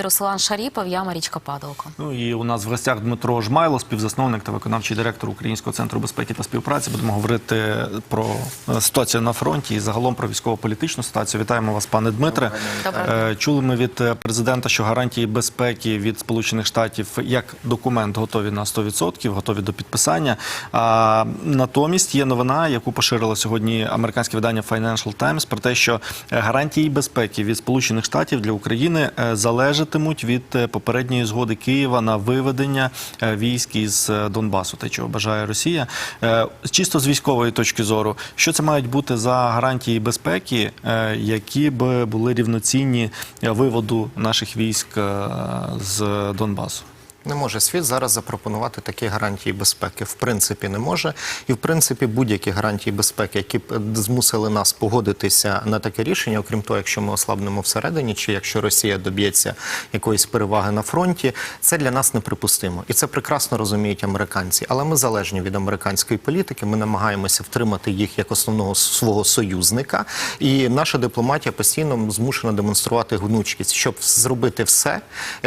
Руслан Шаріпов, я Марічка Падалко. Ну і у нас в гостях Дмитро Жмайло, співзасновник та виконавчий директор Українського центру безпеки та співпраці. Будемо говорити про е, ситуацію на фронті і загалом про військово-політичну ситуацію. Вітаємо вас, пане Дмитре. Доброго Е, Чули ми від е, президента, що гарантії безпеки від Сполучених Штатів як документ готові на 100%, готові до підписання. А натомість є новина, яку поширило сьогодні американське видання Financial Times, про те, що гарантії безпеки від Сполучених Штатів для України е, залежатимуть від е, попередньої згоди Києва на виведення е, військ із е, Донбасу, те, чого бажає Росія. Чисто з військової точки зору, що це мають бути за гарантії безпеки, які б були рівноцінні виводу наших військ з Донбасу? Не може світ зараз запропонувати такі гарантії безпеки. В принципі, не може. І в принципі, будь-які гарантії безпеки, які б змусили нас погодитися на таке рішення, окрім того, якщо ми ослабнемо всередині, чи якщо Росія доб'ється якоїсь переваги на фронті, це для нас неприпустимо. І це прекрасно розуміють американці. Але ми залежні від американської політики. Ми намагаємося втримати їх як основного свого союзника. І наша дипломатія постійно змушена демонструвати гнучкість, щоб зробити все,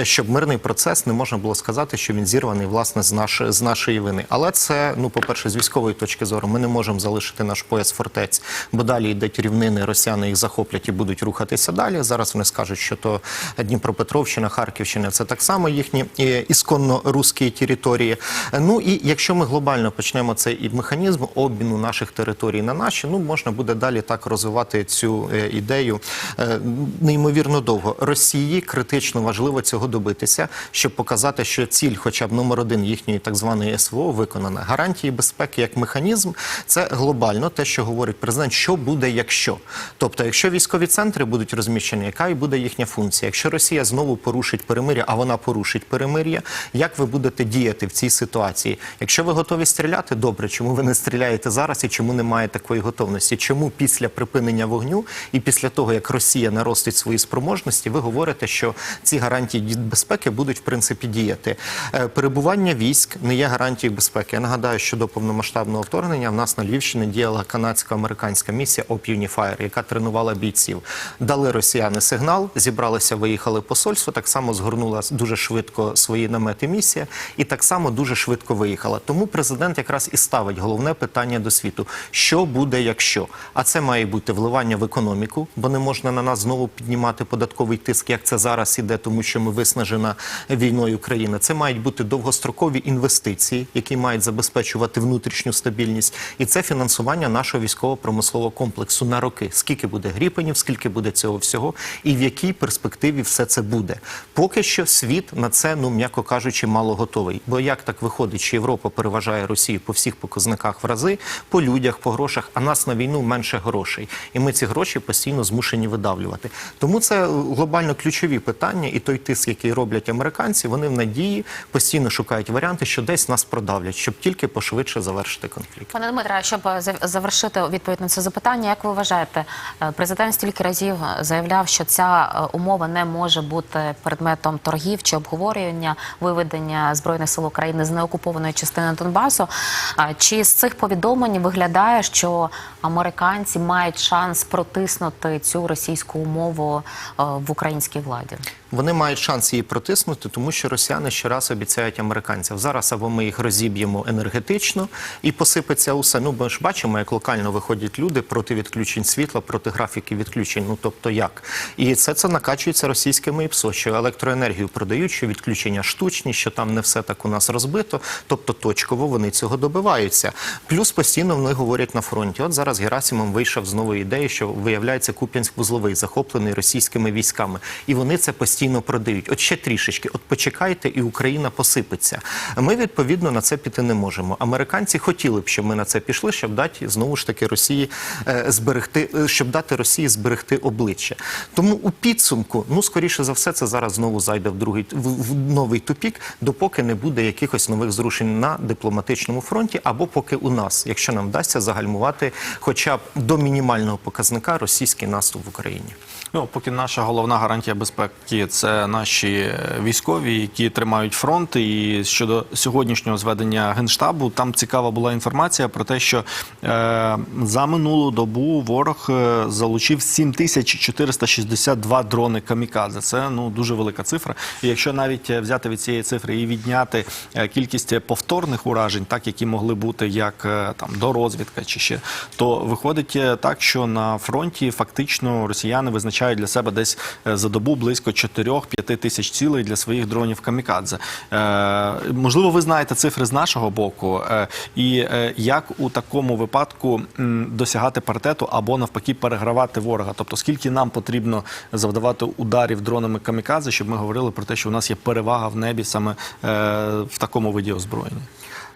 щоб мирний процес не можна було сказати, що він зірваний власне з наш, з нашої вини. Але це, ну, по-перше, з військової точки зору, ми не можемо залишити наш пояс фортець, бо далі йдуть рівнини, росіяни їх захоплять і будуть рухатися далі. Зараз вони скажуть, що то Дніпропетровщина, Харківщина це так само їхні е, ісконно руські території. Ну і якщо ми глобально почнемо цей механізм обміну наших територій на наші, ну можна буде далі так розвивати цю е, ідею е, неймовірно довго. Росії критично важливо цього добитися, щоб показати, що ціль, хоча б номер один їхньої так званої СВО, виконана. Гарантії безпеки як механізм це глобально те, що говорить президент, що буде, якщо. Тобто, якщо військові центри будуть розміщені, яка і буде їхня функція? Якщо Росія знову порушить перемир'я, а вона порушить перемир'я, як ви будете діяти в цій ситуації? Якщо ви готові стріляти, добре, чому ви не стріляєте зараз і чому немає такої готовності? Чому після припинення вогню і після того, як Росія наростить свої спроможності, ви говорите, що ці гарантії безпеки будуть в принципі діяти? Е, Перебування військ не є гарантією безпеки. Я нагадаю, що до повномасштабного вторгнення в нас на Львівщині діяла канадсько-американська місія OP Unifier, яка тренувала бійців. Дали росіяни сигнал, зібралися, виїхали посольство. Так само згорнула дуже швидко свої намети місія, і так само дуже швидко виїхала. Тому президент якраз і ставить головне питання до світу: що буде, якщо? А це має бути вливання в економіку, бо не можна на нас знову піднімати податковий тиск, як це зараз іде, тому що ми виснажена війною країна. Це мають бути довгострокові інвестиції, які мають забезпечувати внутрішню стабільність, і це фінансування нашого військово-промислового комплексу на роки. Скільки буде гріпенів, скільки буде цього всього, і в якій перспективі все це буде. Поки що світ на це, ну м'яко кажучи, мало готовий. Бо як так виходить, що Європа переважає Росію по всіх показниках в рази, по людях, по грошах, а нас на війну менше грошей, і ми ці гроші постійно змушені видавлювати. Тому це глобально ключові питання, і той тиск, який роблять американці, вони в надії постійно шукають варіанти, що десь нас продавлять, щоб тільки пошвидше завершити конфлікт. Пане Дмитре, щоб е, завершити відповідь на це запитання, як ви вважаєте, е, президент стільки разів заявляв, що ця е, умова не може бути предметом торгів чи обговорення виведення збройних сил України з неокупованої частини Донбасу. Чи з цих повідомлень виглядає, що американці мають шанс протиснути цю російську умову е, в українській владі? Вони мають шанс її протиснути, тому що росіяни щораз обіцяють американцям. Зараз або ми їх розіб'ємо енергетично і посипеться усе. Ну, ми ж бачимо, як локально виходять люди проти відключень світла, проти графіків відключень. Ну тобто як? І це це накачується російськими ІПСО, що електроенергію продають, що відключення штучні, що там не все так у нас розбито. Тобто точково вони цього добиваються. Плюс постійно вони говорять на фронті. От зараз Герасимов вийшов з нової ідеї, що виявляється Куп'янськ-Вузловий захоплений російськими військами, і вони це постійно продають. От ще трішечки, от почекайте, і Україна посипеться. Ми відповідно на це піти не можемо. Американці хотіли б, щоб ми на це пішли, щоб дати знову ж таки Росії е, зберегти, е, щоб дати Росії зберегти обличчя. Тому у підсумку, ну скоріше за все, це зараз знову зайде в другий в, в новий тупік, допоки не буде якихось нових зрушень на дипломатичному фронті, або поки у нас, якщо нам вдасться загальмувати, хоча б до мінімального показника російський наступ в Україні. Ну, поки наша головна гарантія безпеки це наші е, військові, які тримають фронт. І щодо сьогоднішнього зведення генштабу, там цікава була інформація про те, що е, за минулу добу ворог е, залучив 7462 дрони камікадзе. Це ну дуже велика цифра. І якщо навіть е, взяти від цієї цифри і відняти кількість повторних уражень, так які могли бути як там до розвідка чи ще, то виходить так, що на фронті фактично росіяни визначають для себе десь е, за добу близько 4-5 тисяч цілей для своїх дронів камікадзе. Е, можливо, ви знаєте цифри з нашого боку, е, і як у такому випадку досягати паритету або навпаки перегравати ворога? Тобто, скільки нам потрібно завдавати ударів дронами камікадзе, щоб ми говорили про те, що у нас є перевага в небі саме в такому виді озброєння?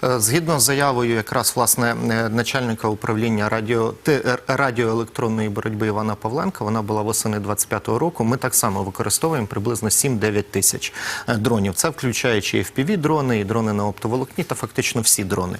Е, Згідно з заявою, якраз власне е, начальника управління радіо е, радіоелектронної боротьби Івана Павленка, вона була восени 25-го року. Ми так само використовуємо приблизно 7-9 тисяч дронів. Це включаючи і fpv дрони, і дрони на оптоволокні, та фактично всі дрони.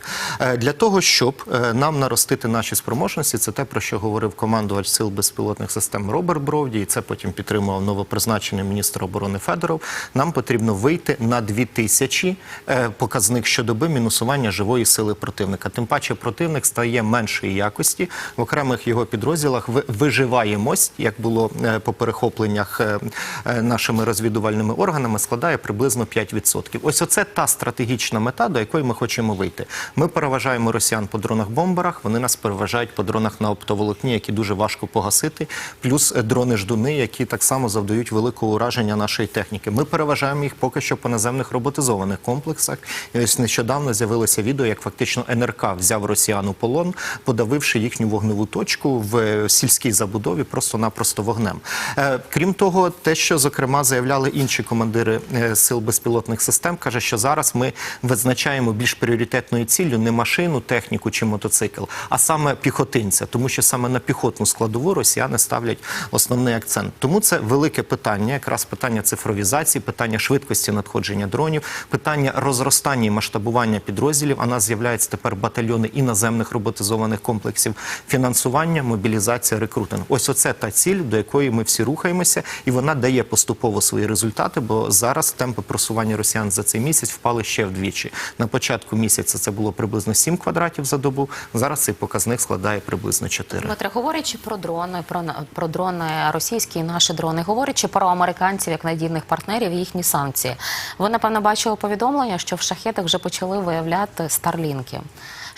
Для того, щоб нам наростити наші спроможності, це те, про що говорив командувач сил безпілотних систем Роберт Бровді, і це потім підтримував новопризначений міністр оборони Федоров. Нам потрібно вийти на 2 тисячі е, показник щодоби мінусування живої сили противника. Тим паче противник стає меншої якості в окремих його підрозділах. ви- Виживаємость, як було е, по перехопленнях е, е, нашими розвідувальними органами, складає приблизно 5%. Ось оце та стратегічна мета, до якої ми хочемо вийти. Ми переважаємо росіян по дронах-бомберах, вони нас переважають по дронах на оптоволокні, які дуже важко погасити, плюс е, дрони-ждуни, які так само завдають великого ураження нашої техніки. Ми переважаємо їх поки що по наземних роботизованих комплексах. І ось нещодавно з'явилося відео, як фактично НРК взяв росіян у полон, подавивши їхню вогневу точку в е, сільській забудові просто-напросто вогнем. Е, Крім того, те, що зокрема заявляли інші командири е, сил безпілотних систем, каже, що зараз ми визначаємо більш пріоритетною ціллю не машину, техніку чи мотоцикл, а саме піхотинця, тому що саме на піхотну складову росіяни ставлять основний акцент. Тому це велике питання, якраз питання цифровізації, питання швидкості надходження дронів, питання розростання і масштабування підрозділів. А нас з'являються тепер батальйони і наземних роботизованих комплексів, фінансування, мобілізація, рекрутинг. Ось оце та ціль, до якої ми всі рухаємося, і вона дає поступово свої результати. Бо зараз темпи просування росіян за цей місяць впали ще вдвічі. На початку місяця це було приблизно 7 квадратів за добу. Зараз цей показник складає приблизно 4. Дмитре, говорячи про дрони, про, про дрони російські і наші дрони, говорячи про американців як надійних партнерів і їхні санкції, ви напевно бачили повідомлення, що в шахетах вже почали виявляти старлінки.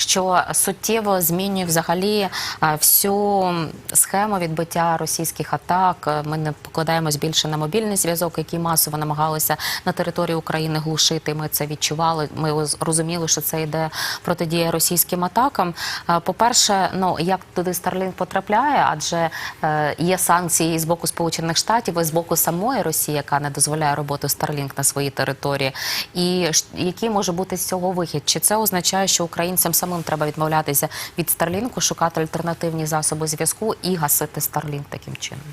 Що суттєво змінює взагалі е, всю схему відбиття російських атак. Е, Ми не покладаємось більше на мобільний зв'язок, який масово намагалися на території України глушити. Ми це відчували. Ми роз- розуміли, що це йде протидія російським атакам. Е, По-перше, ну як туди Старлінг потрапляє, адже є санкції і з боку Сполучених Штатів, і з боку самої Росії, яка не дозволяє роботу Старлінг на своїй території. І який може бути з цього вихід? Чи це означає, що українцям самим треба відмовлятися від Старлінку, шукати альтернативні засоби зв'язку і гасити Старлінк таким чином?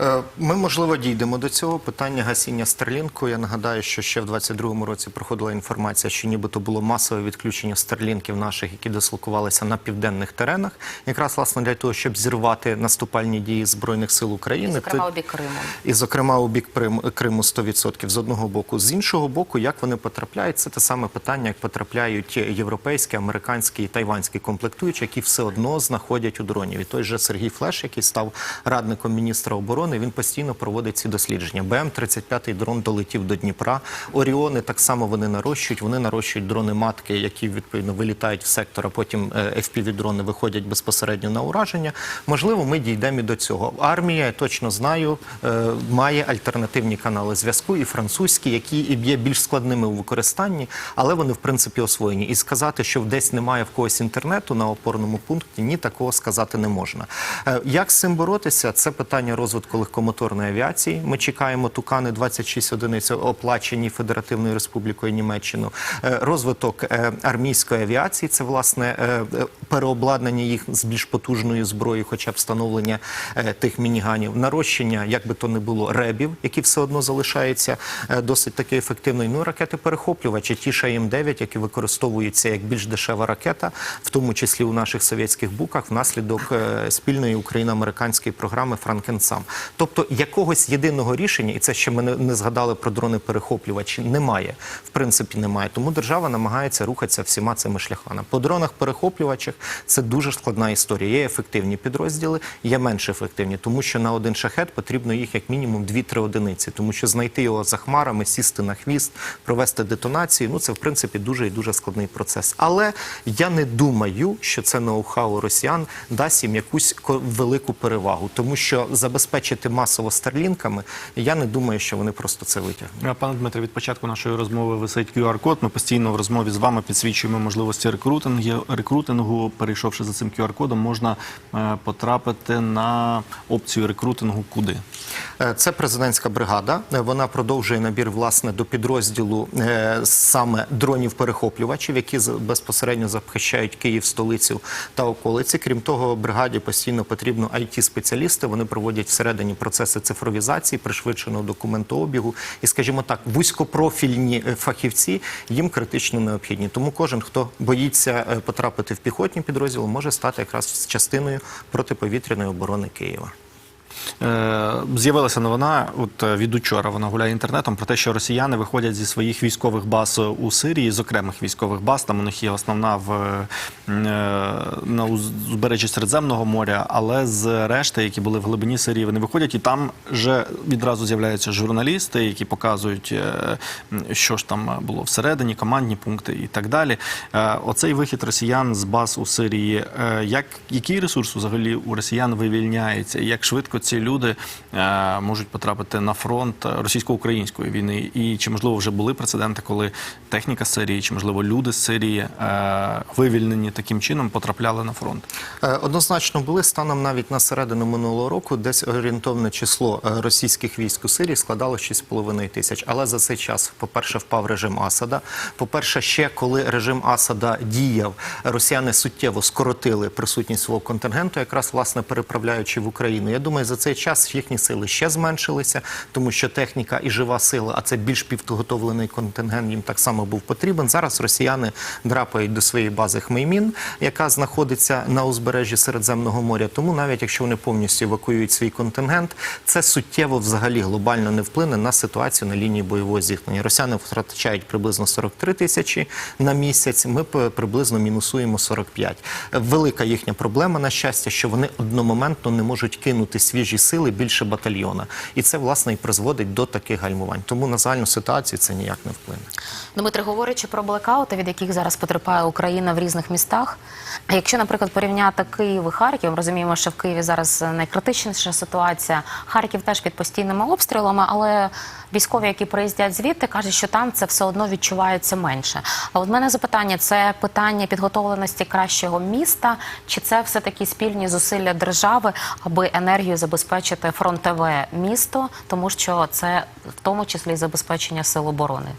Е, Ми, можливо, дійдемо до цього питання гасіння Старлінку. Я нагадаю, що ще в 22-му році проходила інформація, що нібито було масове відключення старлінків наших, які дислокувалися на південних теренах, якраз власне для того, щоб зірвати наступальні дії збройних сил України. Зокрема, у бік Криму. і, зокрема, у бік Криму 100% з одного боку. З іншого боку, як вони потрапляють, це те саме питання, як потрапляють європейські, американські і тайванські комплектуючі, які все одно знаходять у дронів. І той же Сергій Флеш, який став радником міністра оборони, він постійно проводить ці дослідження. БМ-35 дрон долетів до Дніпра. Оріони так само вони нарощують. Вони нарощують дрони матки, які відповідно вилітають в сектор, а потім е, FPV-дрони виходять безпосередньо на ураження. Можливо, ми дійдемо і до цього. Армія, я точно знаю, е, має альтернативні канали зв'язку, і французькі, які і є більш складними у використанні, але вони в принципі освоєні. І сказати, що десь немає в когось інтернету на опорному пункті, ні, такого сказати не можна. Е, Як з цим боротися? Це питання розвитку легкомоторної авіації. Ми чекаємо тукани 26 одиниць, оплачені Федеративною Республікою Німеччину. Е, Розвиток е, армійської авіації це власне е, переобладнання їх з більш потужною зброєю, хоча б встановлення тих мініганів, нарощення, як би то не було, ребів, які все одно залишаються досить таки ефективною. Ну ракети перехоплювачі, ті ж АМ-9, які використовуються як більш дешева ракета, в тому числі у наших совєтських буках, внаслідок спільної україно-американської програми Франкенсам. Тобто якогось єдиного рішення, і це ще ми не, згадали про дрони перехоплювачі, немає. В принципі, немає. Тому держава намагається рухатися всіма цими шляхами. По дронах перехоплювачах це дуже складна історія. Є ефективні підрозділи, є менш ефективні, тому що на один шахет потрібно їх як мінімум 2-3 одиниці, тому що знайти його за хмарами, сісти на хвіст, провести детонацію. Ну це в принципі дуже і дуже складний процес. Але я не думаю, що це ноу-хау росіян дасть їм якусь велику перевагу, тому що забезпечити масово старлінками, я не думаю, що вони просто це витягнуть. Пане Дмитре, від початку нашої розмови висить QR-код. Ми постійно в розмові з вами підсвічуємо можливості рекрутингу. рекрутингу. Перейшовши за цим QR-кодом, можна е, потрапити на опцію рекрутингу куди? Е, Це президентська бригада. Е, Вона продовжує набір власне до підрозділу саме дронів-перехоплювачів, які безпосередньо захищають Київ, столицю та околиці. Крім того, бригаді постійно потрібно it спеціалісти Вони проводять всередині процеси цифровізації, пришвидшеного документообігу і, скажімо так, вузькопрофільні е, фахівці їм критично необхідні. Тому кожен, хто боїться е, потрапити в піхотні підрозділи, може стати якраз частиною протиповітряної оборони Києва. Е, З'явилася новина от е, від учора. Вона гуляє інтернетом про те, що росіяни виходять зі своїх військових баз у Сирії, з окремих військових баз. Там у них є основна в е, на узбережжі Середземного моря, але з решти, які були в глибині Сирії, вони виходять, і там вже відразу з'являються журналісти, які показують, е, що ж там було всередині, командні пункти і так далі. Е, Оцей вихід росіян з баз у Сирії. е, Як який ресурс взагалі у росіян вивільняється? Як швидко ці люди е, можуть потрапити на фронт російсько-української війни? І чи можливо вже були прецеденти, коли техніка Сирії, чи можливо люди з Сирії е, вивільнені таким чином потрапляли на фронт? Е, Однозначно були станом навіть на середину минулого року, десь орієнтовне число російських військ у Сирії складало 6,5 тисяч. Але за цей час, по-перше, впав режим Асада. По-перше, ще коли режим Асада діяв, росіяни суттєво скоротили присутність свого контингенту, якраз власне переправляючи в Україну. Я думаю, за цей час їхні сили ще зменшилися, тому що техніка і жива сила, а це більш підготовлений контингент, їм так само був потрібен. Зараз росіяни драпають до своєї бази Хмеймін, яка знаходиться на узбережжі Середземного моря. Тому навіть якщо вони повністю евакуюють свій контингент, це суттєво взагалі глобально не вплине на ситуацію на лінії бойового зіткнення. Росіяни втрачають приблизно 43 тисячі на місяць. Ми приблизно мінусуємо 45. Велика їхня проблема, на щастя, що вони одномоментно не можуть кинути свіжі сили більше батальйона, і це власне і призводить до таких гальмувань. Тому на загальну ситуацію це ніяк не вплине. Дмитре, говорячи про блекаути, від яких зараз потерпає Україна в різних містах. Якщо, наприклад, порівняти Київ і Харків, розуміємо, що в Києві зараз найкритичніша ситуація. Харків теж під постійними обстрілами, але військові, які приїздять звідти, кажуть, що там це все одно відчувається менше. А от мене запитання: це питання підготовленості кращого міста, чи це все таки спільні зусилля держави, аби енергію забезпечити фронтове місто, тому що це в тому числі забезпечення сил оборони.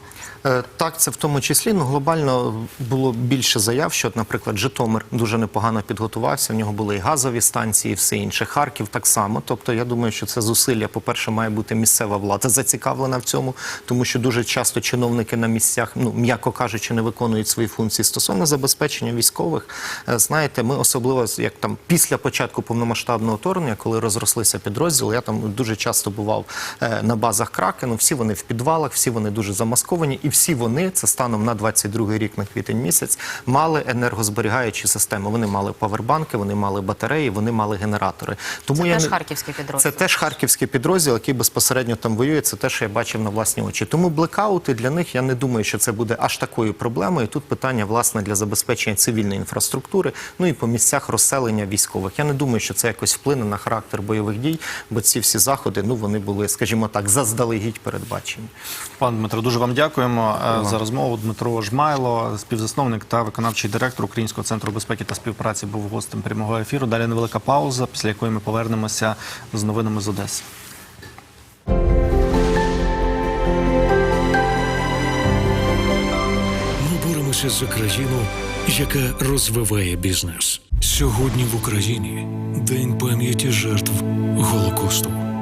Е, Так, це в тому числі. Ну глобально було більше заяв, що, наприклад, Житомир дуже непогано підготувався. В нього були і газові станції, і все інше. Харків так само. Тобто, я думаю, що це зусилля. По перше, має бути місцева влада зацікавлена в цьому, тому що дуже часто чиновники на місцях, ну м'яко кажучи, не виконують свої функції стосовно забезпечення військових. е, Знаєте, ми особливо як там після початку повномасштабного вторгнення, коли розрослися підрозділи, я там дуже часто бував е, на базах Кракену. Всі вони в підвалах, всі вони дуже замасковані, і всі вони це станом на 22 рік на квітень місяць мали енергозберігаючі системи. Вони мали павербанки, вони мали батареї, вони мали генератори. Тому Це я теж не- харківський підрозділ. Це теж харківський підрозділ, який безпосередньо там воює. Це те, що я бачив на власні очі. Тому блекаути для них я не думаю, що це буде аж такою проблемою. Тут питання власне для забезпечення цивільної інфраструктури, ну і по місцях розселення військових. Я не думаю, що це якось вплине на характер бойових дій, бо ці всі заходи, ну вони були, скажімо так, заздалегідь передбачені. Пане Дмитро, дуже вам дякуємо е, за розмову. Дмитро Жмайло, співзасновник та виконавчий директор Українського центру безпеки та співпраці, був гостем прямого ефіру. Далі невелика пауза, після якої ми повернемося з новинами з Одеси. Ми боремося за країну, яка розвиває бізнес. Сьогодні в Україні День пам'яті жертв Голокосту.